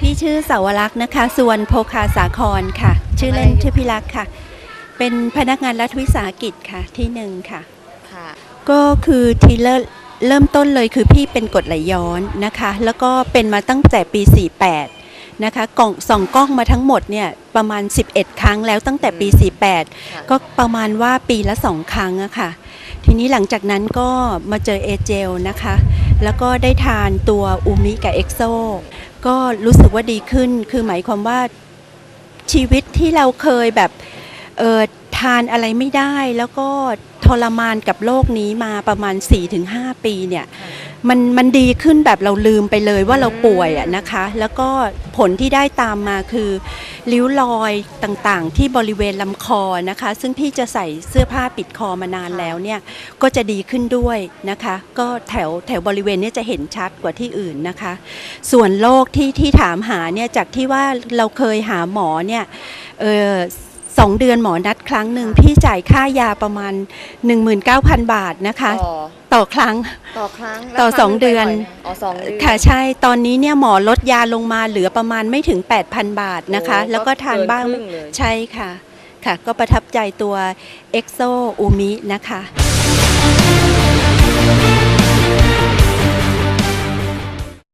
พี่ชื่อสาวรักษ์นะคะส่วนโพคาสาครค่ะ ชื่อเล่นชื่อพิรักษ์ค่ะ เป็นพนักงานรัฐวิสาหกิจค่ะที่หนึ่งค่ะ ค่ะ ก็คือทีเริ่มเริ่มต้นเลยคือพี่เป็นกรดไหลย้อนนะคะ แล้วก็เป็นมาตั้งแต่ปี 48 นะคะกล่องส่องกล้องมาทั้งหมดเนี่ยประมาณ 11 ครั้งแล้วตั้งแต่ปี 48 ก็ประมาณว่าปีละ 2 ครั้งอะค่ะ ทีนี้หลังจากนั้นก็มาเจอเอเจลนะคะ แล้วก็ได้ทานตัวอูมิกับเอ็กโซก็รู้สึกว่าดีขึ้น คือหมายความว่าชีวิตที่เราเคยแบบเออทานอะไรไม่ได้ แล้วก็ทรมานกับโรคนี้มาประมาณ 4-5 ปีเนี่ย มันมันดีขึ้นแบบเราลืมไปเลยว่าเราป่วยอะนะคะ แล้วก็ผลที่ได้ตามมาคือริ้วรอยต่างๆ ที่บริเวณลำคอนะคะ ซึ่งพี่จะใส่เสื้อผ้าปิดคอมานานแล้วเนี่ยก็จะดีขึ้นด้วยนะคะ ก็แถวแถวบริเวณนี้จะเห็นชัดกว่าที่อื่นนะคะ ส่วนโรคที่ที่ถามหาเนี่ยจากที่ว่าเราเคยหาหมอเนี่ยเออ สองเดือนหมอนัดครั้งหนึ่งพี่จ่ายค่ายาประมาณ 19,000 บาทนะคะ ต่อต่อครั้งต่อครั้งต่อแล้วครั้สองเดือนไปบ่ยไหมอ๋อสองเดือน ค่ะใช่ตอนนี้เนี่ยหมอลดยาลงมาเหลือประมาณไม่ถึง 8,000 บาทนะคะ โอ้แล้วก็ทานบ้างเกิครึ่เลย ใช่ค่ะค่ะ ก็ประทับใจตัวเอ็กโซอูมินะคะ